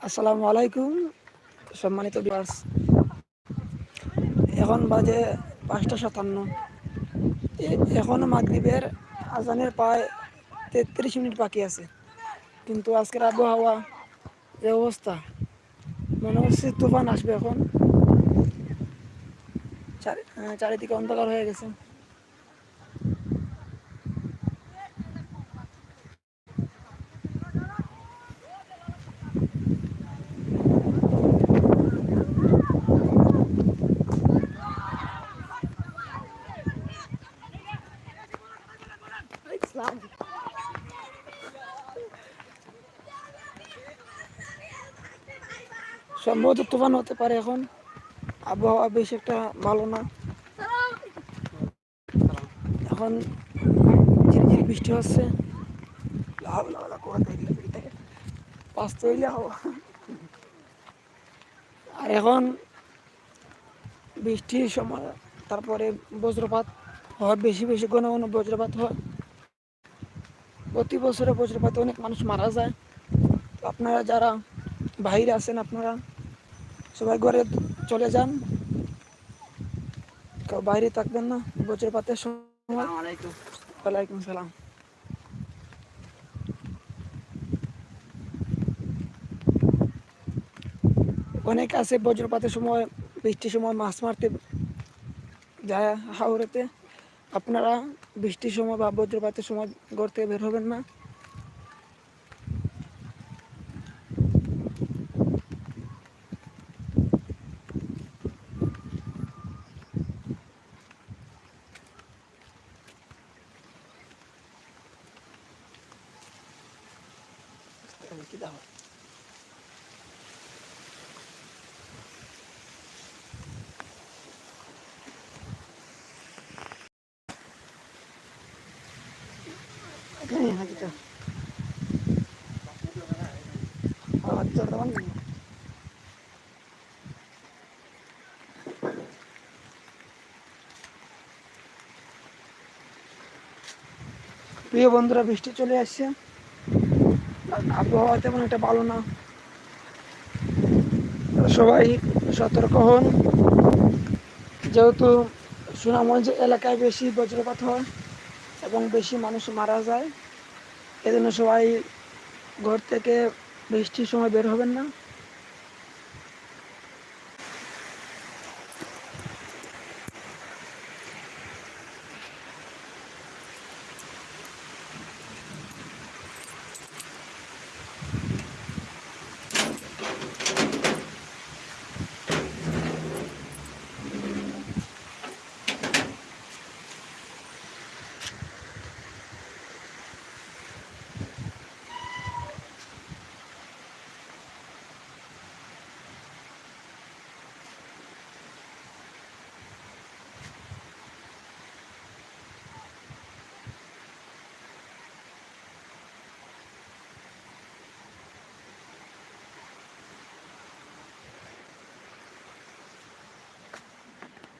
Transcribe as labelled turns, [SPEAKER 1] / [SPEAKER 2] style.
[SPEAKER 1] আসসালামু আলাইকুম, সম্মানিত এখন বাজে পাঁচটা সাতান্ন। মাগরিবের আজানের প্রায় তেত্রিশ মিনিট বাকি আছে। কিন্তু আজকের আবহাওয়া যে অবস্থা। মনে হচ্ছে তুফান আসবে এখন। চারি- চারিদিকে অন্ধকার হয়ে গেছে। সম্ভবত তুফান হতে পারে এখন। আবহাওয়া বেশ একটা ভালো না। এখন ঝিরিঝিরি বৃষ্টি হচ্ছে। আর এখন বৃষ্টির সময়, তারপরে বজ্রপাত হয়, বেশি বেশি ঘন ঘন বজ্রপাত হয়। প্রতি বছরে বজ্রপাতে অনেক মানুষ মারা যায়। তো আপনারা যারা বাইরে আছেন আপনারা সবাই ঘরে চলে যান। বাইরে থাকবেন না বজ্রপাতের সময়। ওয়ালাইকুম সালাম অনেক আছে বজ্রপাতের সময় বৃষ্টির সময় মাছ মারতে যায় হাওড়েতে। আপনারা বৃষ্টির সময় বা বজ্রপাতের সময় ঘর থেকে বের হবেন না। কি দাও প্রিয় বন্ধুরা, বৃষ্টি চলে আসছে। আবহাওয়া তেমন একটা ভালো না। সবাই সতর্ক হন। যেহেতু সুনামগঞ্জ এলাকায় বেশি বজ্রপাত হয় এবং বেশি মানুষ মারা যায় এজন্য সবাই ঘর থেকে বৃষ্টির সময় বের হবেন না।